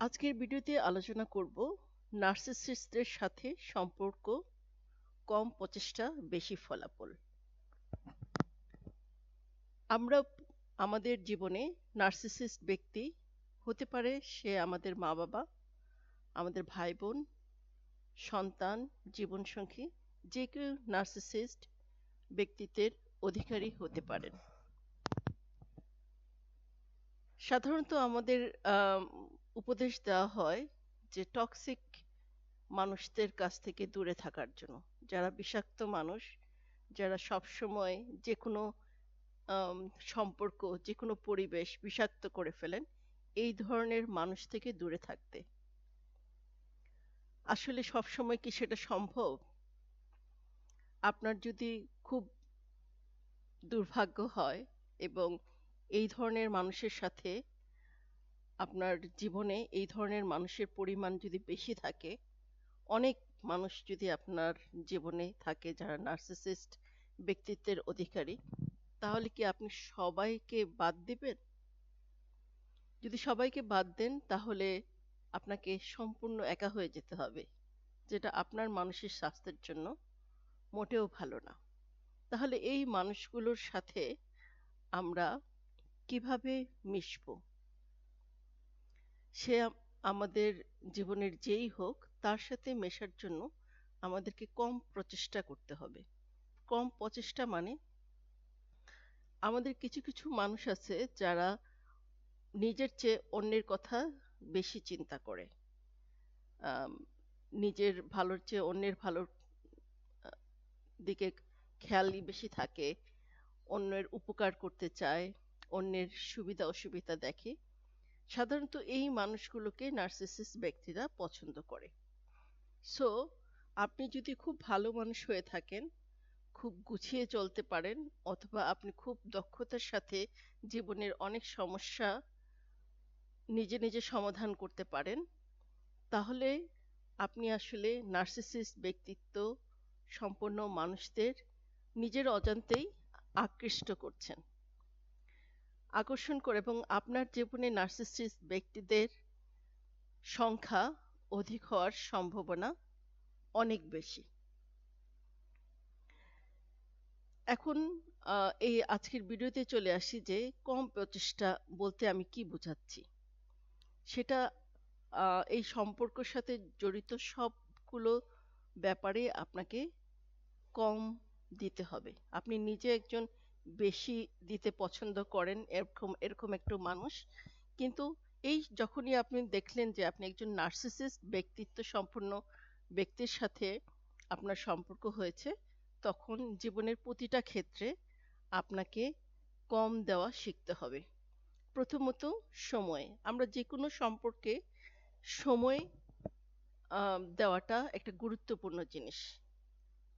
আজকের ভিডিওতে আলোচনা করব নার্সিসিস্টদের সাথে সম্পর্ক কম প্রচেষ্টা বেশি ফলাফল। আমরা আমাদের জীবনে নার্সিসিস্ট ব্যক্তি হতে পারে সে আমাদের মা বাবা আমাদের ভাই বোন সন্তান জীবনসঙ্গী যে কেউ নার্সিসিস্ট ব্যক্তিত্বের অধিকারী হতে পারেন। সাধারণত আমাদের আম, উপদেশ দেওয়া হয় যে টক্সিক মানুষদের কাছ থেকে দূরে থাকার জন্য। যারা বিষাক্ত মানুষ, যারা সব সময় যে কোনো সম্পর্ক যে কোনো পরিবেশ বিষাক্ত করে ফেলেন, এই ধরনের মানুষ থেকে দূরে থাকতে। আসলে সব সময় কি সেটা সম্ভব? আপনার যদি খুব দুর্ভাগ্য হয় এবং এই ধরনের মানুষের সাথে আপনার জীবনে এই ধরনের মানুষের পরিমাণ যদি বেশি থাকে, অনেক মানুষ যদি আপনার জীবনে থাকে যারা নার্সিসিস্ট ব্যক্তিত্বের অধিকারী, তাহলে কি আপনি সবাইকে বাদ দিবেন? যদি সবাইকে বাদ দেন, তাহলে আপনাকে সম্পূর্ণ একা হয়ে যেতে হবে, যেটা আপনার মানসিক স্বাস্থ্যের জন্য মোটেও ভালো না। তাহলে এই মানুষগুলোর সাথে আমরা কীভাবে মিশবো? সে আমাদের জীবনের যেই হোক, তার সাথে মেশার জন্য আমাদেরকে কম প্রচেষ্টা করতে হবে। কম প্রচেষ্টা মানে আমাদের কিছু কিছু মানুষ আছে যারা নিজের চেয়ে অন্যের কথা বেশি চিন্তা করে। নিজের ভালোর চেয়ে অন্যের ভালোর দিকে খেয়ালই বেশি থাকে, অন্যের উপকার করতে চায়, অন্যের সুবিধা অসুবিধা দেখে। সাধারণত এই মানুষগুলোকে নার্সিসিস্ট ব্যক্তিরা পছন্দ করে। সো আপনি যদি খুব ভালো মানুষ হয়ে থাকেন, খুব গুছিয়ে চলতে পারেন, অথবা আপনি খুব দক্ষতার সাথে জীবনের অনেক সমস্যা নিজে নিজে সমাধান করতে পারেন, তাহলে আপনি আসলে নার্সিসিস্ট ব্যক্তিত্ব সম্পন্ন মানুষদের নিজের অজান্তেই আকৃষ্ট করছেন। আকর্ষণ করে এবং আপনার জীবনে নার্সিসিস্ট ব্যক্তিদের সংখ্যা অধিক হওয়ার সম্ভাবনা অনেক বেশি। এখন এই আজকের ভিডিওতে চলে আসি যে কম প্রচেষ্টা বলতে আমি কি বোঝাচ্ছি। সেটা এই সম্পর্কের সাথে জড়িত সবগুলো ব্যাপারে আপনাকে কম দিতে হবে। আপনি নিজে একজন বেশি দিতে পছন্দ করেন এরকম এরকম একটু মানুষ। কিন্তু এই যখনই আপনি দেখলেন যে আপনি একজন নার্সিসিস্ট, ব্যক্তিত্ব সম্পন্ন ব্যক্তির সাথে আপনার সম্পর্ক হয়েছে, তখন জীবনের প্রতিটা ক্ষেত্রে আপনাকে কম দেওয়া শিখতে হবে। প্রথমত সময়। আমরা যে কোনো সম্পর্কে সময় দেওয়াটা একটা গুরুত্বপূর্ণ জিনিস।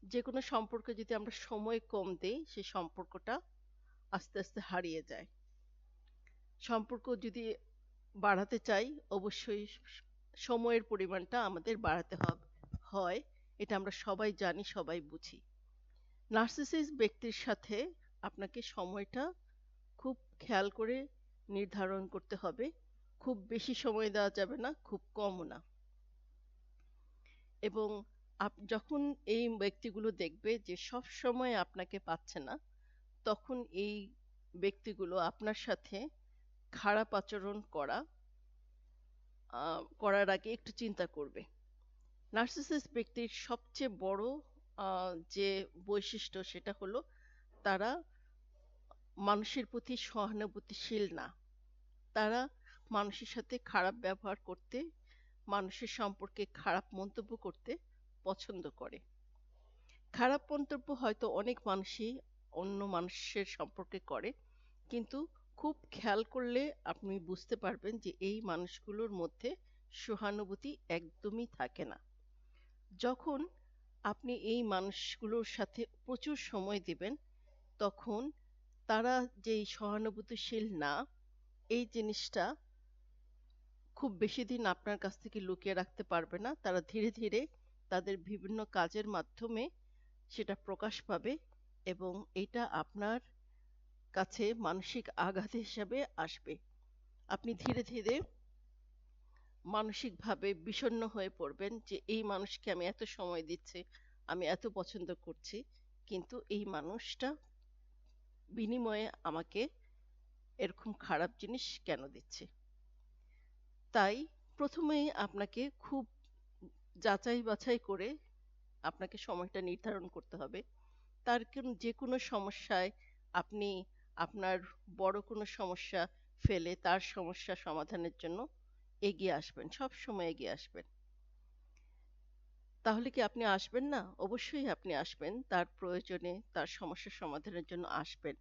যে কোনো সম্পর্কে যদি আমরা সময় কম দেই সেই সম্পর্কটা আস্তে আস্তে হারিয়ে যায়। সম্পর্ক যদি বাড়াতে চাই, অবশ্যই সময়ের পরিমাণটা আমাদের বাড়াতে হবে, হয়, এটা আমরা সবাই জানি, সবাই বুঝি। নার্সিসিস্ট ব্যক্তির সাথে আপনাকে সময়টা খুব খেয়াল করে নির্ধারণ করতে হবে। খুব বেশি সময় দেওয়া যাবে না, খুব কমও না। এবং আপ, যখন এই ব্যক্তিগুলো দেখবে যে সব সময় আপনাকে পাচ্ছে না, তখন এই ব্যক্তিগুলো আপনার সাথে খারাপ আচরণ করা করার আগে একটু চিন্তা করবে। নার্সিসিস্ট ব্যক্তির সবচেয়ে বড় যে বৈশিষ্ট্য সেটা হলো তারা মানুষের প্রতি সহানুভূতিশীল না। তারা মানুষের সাথে খারাপ ব্যবহার করতে, মানুষের সম্পর্কে খারাপ মন্তব্য করতে পছন্দ করে। খারাপ মন্তব্য হয়তো অনেক মানুষই অন্য মানুষের সম্পর্কে করে, কিন্তু খুব খেয়াল করলে আপনি বুঝতে পারবেন যে এই মানুষগুলোর মধ্যে সহানুভূতি একদমই থাকে না। যখন আপনি এই মানুষগুলোর সাথে প্রচুর সময় দিবেন, তখন তারা যেই সহানুভূতিশীল না, এই জিনিসটা খুব বেশি দিন আপনার কাছ থেকে লুকিয়ে রাখতে পারবে না। তারা ধীরে ধীরে তাদের বিভিন্ন কাজের মাধ্যমে সেটা প্রকাশ পাবে এবং এটা আপনার কাছে মানসিক আঘাত হিসাবে আসবে। আপনি ধীরে ধীরে মানসিকভাবে বিষণ্ণ হয়ে পড়বেন যে, এই মানুষকে আমি এত সময় দিচ্ছি, আমি এত পছন্দ করছি। কিন্তু এই মানুষটা বিনিময়ে আমাকে এরকম খারাপ জিনিস কেন দিচ্ছে? তাই প্রথমেই আপনাকে খুব যাচাই বাছাই করে আপনাকে সময়টা নির্ধারণ করতে হবে। তার কোন- যে কোনো সমস্যায় আপনি আপনার বড় কোনো সমস্যা ফেলে তার সমস্যা সমাধানের জন্য এগিয়ে আসবেন, সব সময় এগিয়ে আসবেন। তাহলে কি আপনি আসবেন না? অবশ্যই আপনি আসবেন, তার প্রয়োজনে তার সমস্যা সমাধানের জন্য আসবেন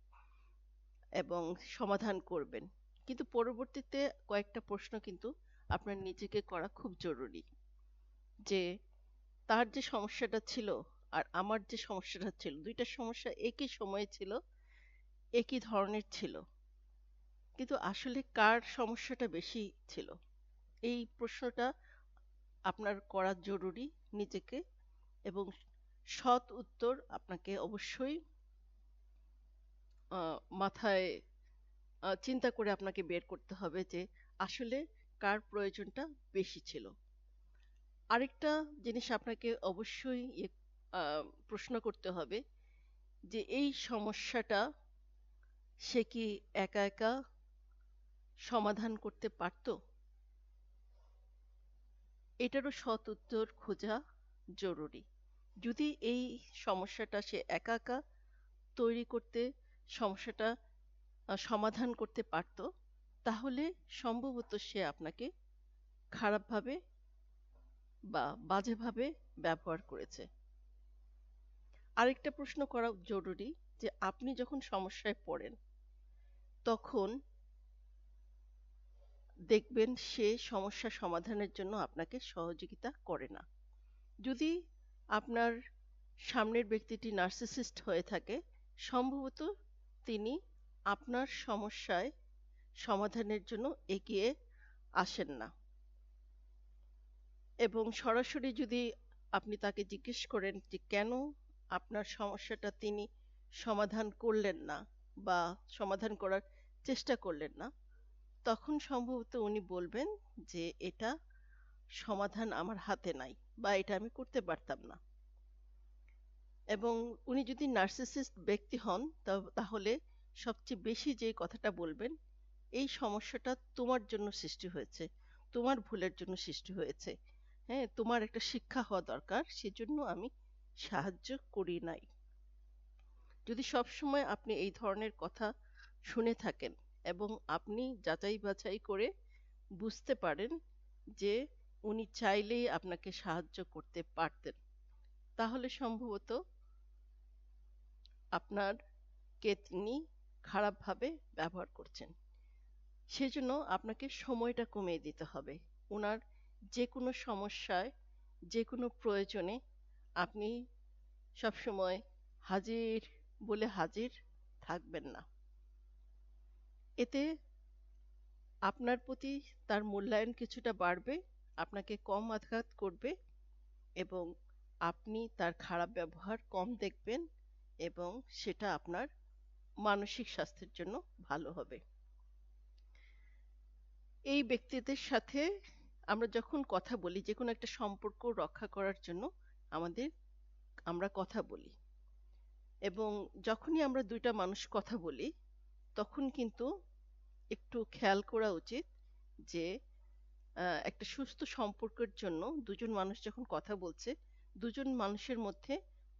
এবং সমাধান করবেন। কিন্তু পরবর্তীতে কয়েকটা প্রশ্ন কিন্তু আপনার নিজেকে করা খুব জরুরি। যে তার যে সমস্যাটা ছিল আর আমার যে সমস্যাটা ছিল, দুইটা সমস্যা একই সময়ে ছিল, একই ধরনের ছিল। কিন্তু আসলে কার সমস্যাটা বেশি ছিল? এই প্রশ্নটা আপনার করা জরুরি নিজেকে এবং সৎ উত্তর আপনাকে অবশ্যই মাথায় চিন্তা করে আপনাকে বের করতে হবে যে আসলে কার প্রয়োজনটা বেশি ছিল। আরেকটা জিনিস আপনাকে অবশ্যই ইয়ে, প্রশ্ন করতে হবে যে এই সমস্যাটা সে কি একা একা সমাধান করতে পারতো? এটারও সৎ উত্তর খোঁজা জরুরি। যদি এই সমস্যাটা সে একা একা তৈরি করতে সমস্যাটা সমাধান করতে পারতো তাহলে সম্ভবত সে আপনাকে খারাপভাবে বা বাজেভাবে ব্যবহার করেছে। আরেকটা প্রশ্ন করা জরুরি যে, আপনি যখন সমস্যায় পড়েন, তখন দেখবেন সে সমস্যা সমাধানের জন্য আপনাকে সহযোগিতা করে না। যদি আপনার সামনের ব্যক্তিটি নার্সিসিস্ট হয়ে থাকে, সম্ভবত তিনি আপনার সমস্যায় সমাধানের জন্য এগিয়ে আসেন না। এবং সরাসরি যদি আপনি তাকে জিজ্ঞেস করেন যে কেন আপনার সমস্যাটা তিনি সমাধান করলেন না বা সমাধান করার চেষ্টা করলেন না, তখন সম্ভবত উনি বলবেন যে এটা সমাধান আমার হাতে নাই বা এটা আমি করতে পারতাম না। এবং উনি যদি নার্সিসিস্ট ব্যক্তি হন তাহলে সবচেয়ে বেশি যে কথাটা বলবেন, এই সমস্যাটা তোমার জন্য সৃষ্টি হয়েছে, তোমার ভুলের জন্য সৃষ্টি হয়েছে। হ্যাঁ তোমার একটা শিক্ষা হওয়া দরকার, সেজন্য আমি সাহায্য করি নাই। যদি সব সময় আপনি এই ধরনের কথা শুনে থাকেন এবং আপনি যাচাই বাছাই করে বুঝতে পারেন যে উনি চাইলেই আপনাকে সাহায্য করতে পারতেন, তাহলে সম্ভবত আপনার কে তিনি খারাপভাবে ব্যবহার করছেন। সেজন্য আপনাকে সময়টা কমিয়ে দিতে হবে। ওনার যে কোনো সমস্যায়, যে কোনো প্রয়োজনে আপনি সবসময় হাজির বলে হাজির থাকবেন না। এতে আপনার প্রতি তার মূল্যায়ন কিছুটা বাড়বে, আপনাকে কম আঘাত করবে এবং আপনি তার খারাপ ব্যবহার কম দেখবেন এবং সেটা আপনার মানসিক স্বাস্থ্যের জন্য ভালো হবে। এই ব্যক্তিদের সাথে আমরা যখন কথা বলি যে কোনো একটা সম্পর্ক রক্ষা করার জন্য আমাদের আমরা কথা বলি। এবং যখনই আমরা দুইটা মানুষ কথা বলি, তখন কিন্তু একটু খেয়াল করা উচিত যে একটা সুস্থ সম্পর্কের জন্য দুজন মানুষ যখন কথা বলছে, দুজন মানুষের মধ্যে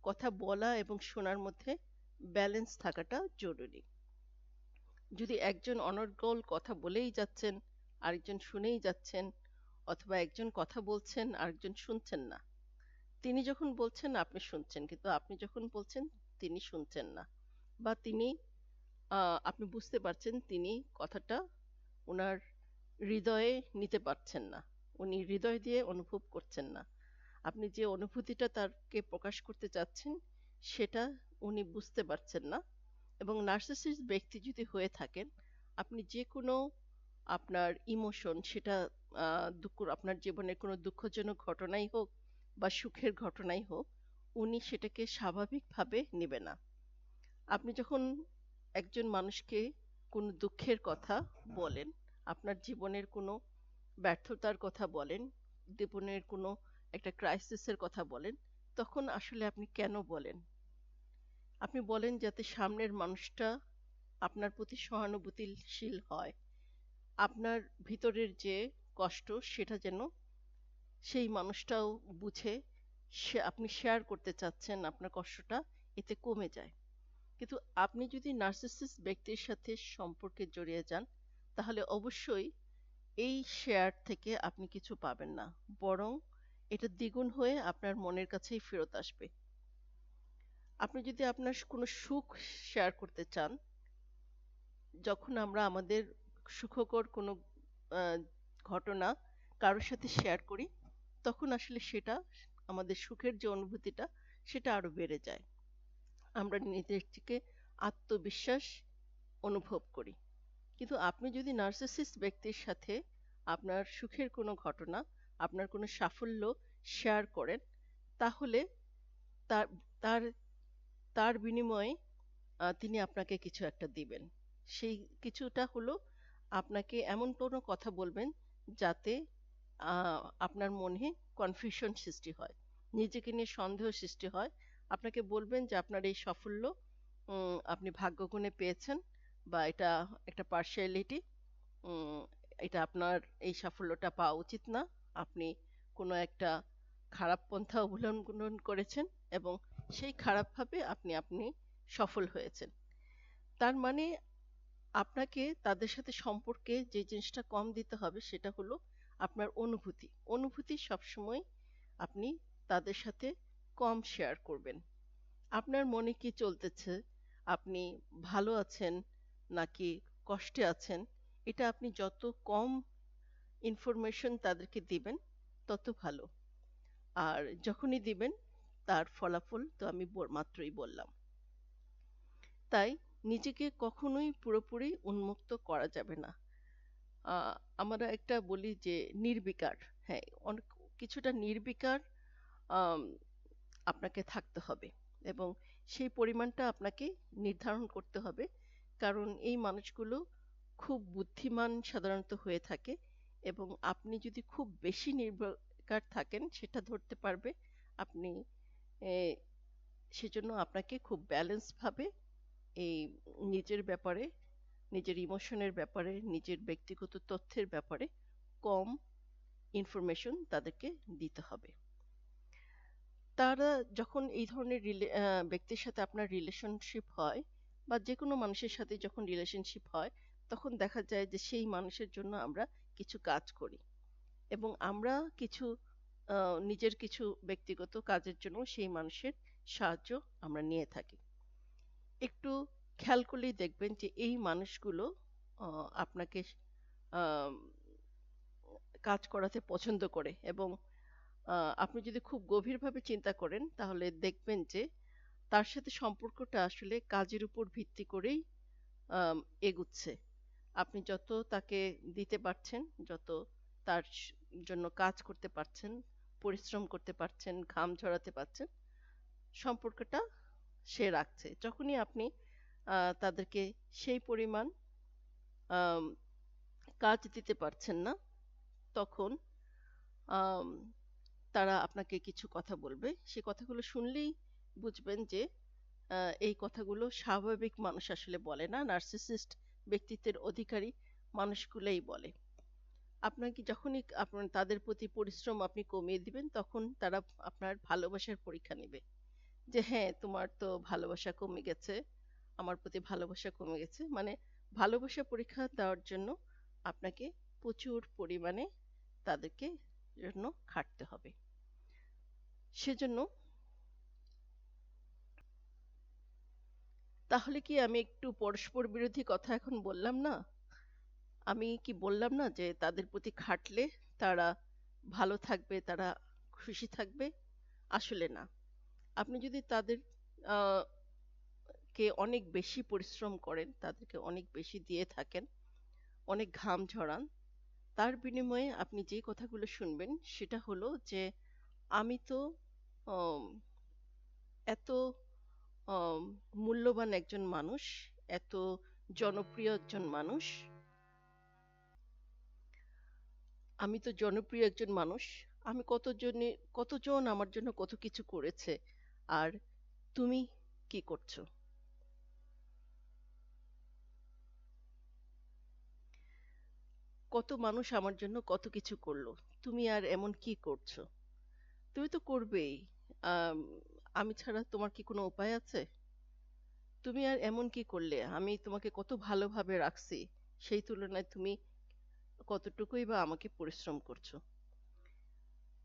কথা বলা এবং শোনার মধ্যে ব্যালেন্স থাকাটা জরুরি। যদি একজন অনর্গল কথা বলেই যাচ্ছেন, আরেকজন শুনেই যাচ্ছেন অথবা একজন কথা বলছেন, আরেকজন শুনছেন না। তিনি যখন বলছেন, আপনি শুনছেন। কিন্তু আপনি যখন বলছেন, তিনি শুনছেন না। বা তিনি আপনি বুঝতে পারছেন, তিনি কথাটা ওনার হৃদয়ে নিতে পারছেন না। উনি হৃদয় দিয়ে অনুভব করছেন না। আপনি যে অনুভূতিটা তাকে প্রকাশ করতে চাচ্ছেন, সেটা উনি বুঝতে পারছেন না। এবং নার্সিসিস্ট ব্যক্তি যদি হয়ে থাকেন, আপনি যে কোনো আপনার ইমোশন সেটা দুঃখ, আপনার জীবনের কোনো দুঃখজনক ঘটনাই হোক বা সুখের ঘটনাই হোক, উনি সেটাকে স্বাভাবিকভাবে নেবে না। আপনি যখন একজন মানুষকে কোনো দুঃখের কথা বলেন, আপনার জীবনের কোনো ব্যর্থতার কথা বলেন, জীবনের কোনো একটা ক্রাইসিসের কথা বলেন, তখন আসলে আপনি কেন বলেন? আপনি বলেন যাতে সামনের মানুষটা আপনার প্রতি সহানুভূতিশীল হয় আপনার ভিতরের যে কষ্ট, সেটা যেন সেই মানুষটাও বুঝে, সে আপনি শেয়ার করতে চাচ্ছেন আপনার কষ্টটা, এতে কমে যায়। কিন্তু আপনি যদি নার্সিসিস্ট ব্যক্তির সাথে সম্পর্কে জড়িয়ে যান, তাহলে অবশ্যই এই শেয়ার থেকে আপনি কিছু পাবেন না। বরং এটা দ্বিগুণ হয়ে আপনার মনের কাছেই ফেরত আসবে। আপনি যদি আপনার কোনো সুখ শেয়ার করতে চান, যখন আমরা আমাদের সুখকর কোনো ঘটনা কারোর সাথে শেয়ার করি, তখন আসলে সেটা, আমাদের সুখের যে অনুভূতিটা, সেটা আরও বেড়ে যায়। আমরা নিজের থেকে আত্মবিশ্বাস অনুভব করি। কিন্তু আপনি যদি নার্সিসিস্ট ব্যক্তির সাথে আপনার সুখের কোনো ঘটনা, আপনার কোনো সাফল্য শেয়ার করেন, তাহলে তার তার তার বিনিময়ে তিনি আপনাকে কিছু একটা দিবেন। সেই কিছুটা হলো আপনাকে এমন কোনো কথা বলবেন যাতে আপনার মনে কনফিউশন সৃষ্টি হয়, নিজেকে নিয়ে সন্দেহ সৃষ্টি হয়। আপনাকে বলবেন যে আপনার এই সাফল্য আপনি ভাগ্যগুণে পেয়েছেন বা এটা একটা পার্শিয়ালিটি এটা আপনার এই সাফল্যটা পাওয়া উচিত না। আপনি কোনো একটা খারাপ পন্থা অবলম্বন করেছেন এবং সেই খারাপভাবে আপনি আপনি সফল হয়েছেন। তার মানে আপনাকে তাদের সাথে সম্পর্কে যে জিনিসটা কম দিতে হবে সেটা হলো আপনার অনুভূতি। অনুভূতি সবসময় আপনি তাদের সাথে কম শেয়ার করবেন। আপনার মনে কি চলতেছে? আপনি ভালো আছেন নাকি কষ্টে আছেন? এটা আপনি যত কম ইনফরমেশন তাদেরকে দিবেন, তত ভালো। আর যখনই দিবেন, তার ফলাফল তো আমি মাত্রই বললাম। তাই নিজেকে কখনোই পুরোপুরি উন্মুক্ত করা যাবে না। আমরা একটা বলি যে নির্বিকার। হ্যাঁ অনেক, কিছুটা নির্বিকার আপনাকে থাকতে হবে এবং সেই পরিমাণটা আপনাকে নির্ধারণ করতে হবে। কারণ এই মানুষগুলো খুব বুদ্ধিমান সাধারণত হয়ে থাকে এবং আপনি যদি খুব বেশি নির্বিকার থাকেন, সেটা ধরতে পারবে। আপনি সেজন্য আপনাকে খুব ব্যালেন্স ভাবে এই নিজের ব্যাপারে, নিজের ইমোশনের ব্যাপারে, নিজের ব্যক্তিগত তথ্যের ব্যাপারে কম ইনফরমেশন তাদেরকে দিতে হবে। তারা যখন এই ধরনের ব্যক্তির সাথে আপনার রিলেশনশিপ হয় বা যে কোনো মানুষের সাথে যখন রিলেশনশিপ হয়, তখন দেখা যায় যে সেই মানুষের জন্য আমরা কিছু কাজ করি এবং আমরা কিছু নিজের কিছু ব্যক্তিগত কাজের জন্য সেই মানুষের সাহায্য আমরা নিয়ে থাকি। একটু খেয়াল করলেই দেখবেন যে এই মানুষগুলো আপনাকে কাজ করাতে পছন্দ করে এবং আপনি যদি খুব গভীরভাবে চিন্তা করেন তাহলে দেখবেন যে তার সাথে সম্পর্কটা আসলে কাজের উপর ভিত্তি করেই এগুচ্ছে। আপনি যত তাকে দিতে পারছেন, যত তার জন্য কাজ করতে পারছেন, পরিশ্রম করতে পারছেন, ঘাম ঝরাতে পারছেন, সম্পর্কটা সে রাখছে। যখনই আপনি তাদেরকে সেই পরিমাণ কাজ দিতে পারছেন না, তখন তারা আপনাকে কিছু কথা বলবে। সে কথাগুলো শুনলেই বুঝবেন যে এই কথাগুলো স্বাভাবিক মানুষ আসলে বলে না, নার্সিসিস্ট ব্যক্তিত্বের অধিকারী মানুষগুলোই বলে। আপনাকে যখনই আপনার, তাদের প্রতি পরিশ্রম আপনি কমিয়ে দিবেন, তখন তারা আপনার ভালোবাসার পরীক্ষা নেবে। যে হ্যাঁ তোমার তো ভালোবাসা কমে গেছে। আমার প্রতি ভালোবাসা কমে গেছে। মানে ভালোবাসা পরীক্ষা দেওয়ার জন্য আপনাকে প্রচুর পরিমাণে তাদেরকে জন্য খাটতে হবে। সেজন্য তাহলে কি আমি একটু পরস্পর বিরোধী কথা এখন বললাম না? আমি কি বললাম না যে তাদের প্রতি খাটলে তারা ভালো থাকবে, তারা খুশি থাকবে? আসলে না। আপনি যদি তাদের কে অনেক বেশি পরিশ্রম করেন, তাদেরকে অনেক বেশি দিয়ে থাকেন, অনেক ঘাম ঝরান, তার বিনিময়ে আপনি যে কথাগুলো শুনবেন সেটা হলো যে, আমি তো এত মূল্যবান একজন মানুষ, এত জনপ্রিয় একজন মানুষ, আমি তো জনপ্রিয় একজন মানুষ, আমি কতজনে, কতজন আমার জন্য কত কিছু করেছে আর তুমি কি করছ? কত মানুষ আমার জন্য কত কিছু করল। তুমি আর এমন কি করছ? তুমি তো করবেই। আমি ছাড়া তোমার কি কোনো উপায় আছে? তুমি আর এমন কি করলে? আমি তোমাকে কত ভালোভাবে রাখছি, সেই তুলনায় তুমি কতটুকুই বা আমাকে পরিশ্রম করছ।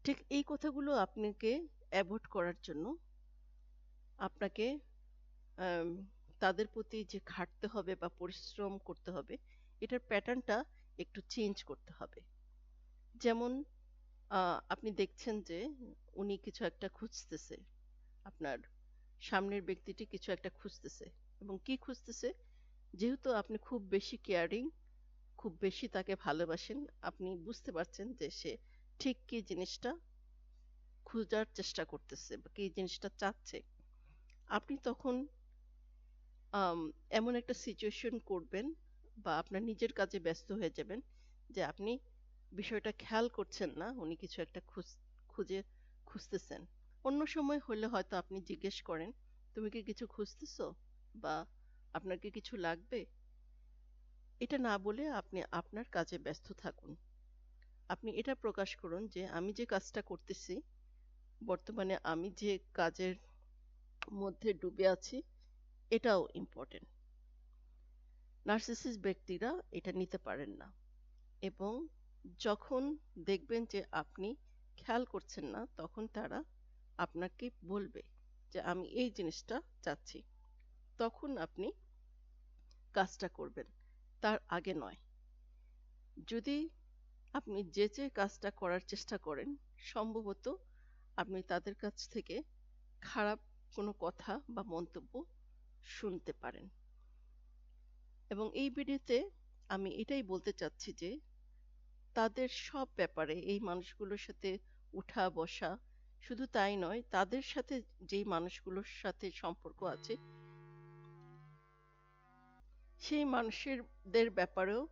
ঠিক এই কথাগুলো আপনাকে অ্যাভয়েড করার জন্য আপনাকে তাদের প্রতি যে খাটতে হবে বা পরিশ্রম করতে হবে, এটার প্যাটার্নটা একটু চেঞ্জ করতে হবে। যেমন আপনি দেখছেন যে উনি কিছু একটা খুঁজতেছে, আপনার সামনের ব্যক্তিটি কিছু একটা খুঁজতেছে এবং কি খুঁজতেছে? যেহেতু আপনি খুব বেশি কেয়ারিং খুব বেশি তাকে ভালোবাসেন, আপনি বুঝতে পারছেন যে সে ঠিক কি জিনিসটা খোঁজার চেষ্টা করতেছে বা কি জিনিসটা চাচ্ছে। আপনি তখন এমন একটা সিচুয়েশন করবেন বা আপনার নিজের কাজে ব্যস্ত হয়ে যাবেন যে আপনি বিষয়টা খেয়াল করছেন না, উনি কিছু একটা খুঁজ- খুঁজে খুঁজতেছেন। অন্য সময় হলে হয়তো আপনি জিজ্ঞেস করেন, তুমি কি কিছু খুঁজতেছো? বা আপনার কি কিছু লাগবে? এটা না বলে আপনি আপনার কাজে ব্যস্ত থাকুন। আপনি এটা প্রকাশ করুন যে, আমি যে কাজটা করতেছি, বর্তমানে আমি যে কাজের মধ্যে ডুবে আছি, এটাও ইম্পর্টেন্ট নার্সিসিস্ট ব্যক্তিরা এটা নিতে পারেন না। এবং যখন দেখবেন যে আপনি খেয়াল করছেন না, তখন তারা আপনাকে বলবে যে, আমি এই জিনিসটা চাচ্ছি। তখন আপনি কাজটা করবেন, তার আগে নয়। যদি আপনি যে যে কাজটা করার চেষ্টা করেন, সম্ভবত আপনি তাদের কাছ থেকে খারাপ কোনো কথা বা মন্তব্য শুনতে পারেন। এবং এই ভিডিওতে আমি এটাই বলতে চাচ্ছি যে, তাদের সব ব্যাপারে, এই মানুষগুলোর সাথে উঠা বসা শুধু তাই নয়, তাদের সাথে যেই মানুষগুলোর সাথে সম্পর্ক আছে, সেই মানুষেরদের ব্যাপারেও,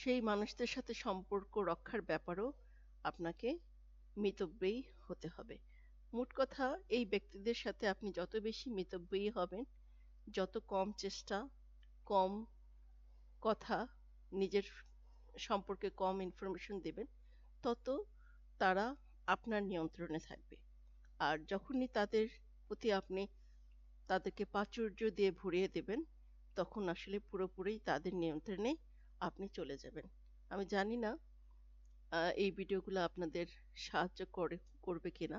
সেই মানুষদের সাথে সম্পর্ক রক্ষার ব্যাপারেও আপনাকে মিতব্যয়ী হতে হবে। মোট কথা, এই ব্যক্তিদের সাথে আপনি যত বেশি মিতব্যয়ী হবেন, যত কম চেষ্টা, কম কথা, নিজের সম্পর্কে কম ইনফরমেশন দেবেন, তত তারা আপনার নিয়ন্ত্রণে থাকবে। আর যখনই তাদের প্রতি আপনি তাদেরকে প্রাচুর্য দিয়ে ভরিয়ে দেবেন, তখন আসলে পুরোপুরি তাদের নিয়ন্ত্রণে আপনি চলে যাবেন। আমি জানি না এই ভিডিওগুলো আপনাদের সাহায্য করে, করবে কিনা।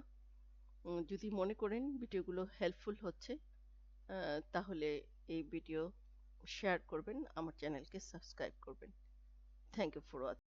যদি মনে করেন ভিডিওগুলো হেল্পফুল হচ্ছে তাহলে এই ভিডিও শেয়ার করবেন, আমার চ্যানেলকে সাবস্ক্রাইব করবেন। Thank you for watching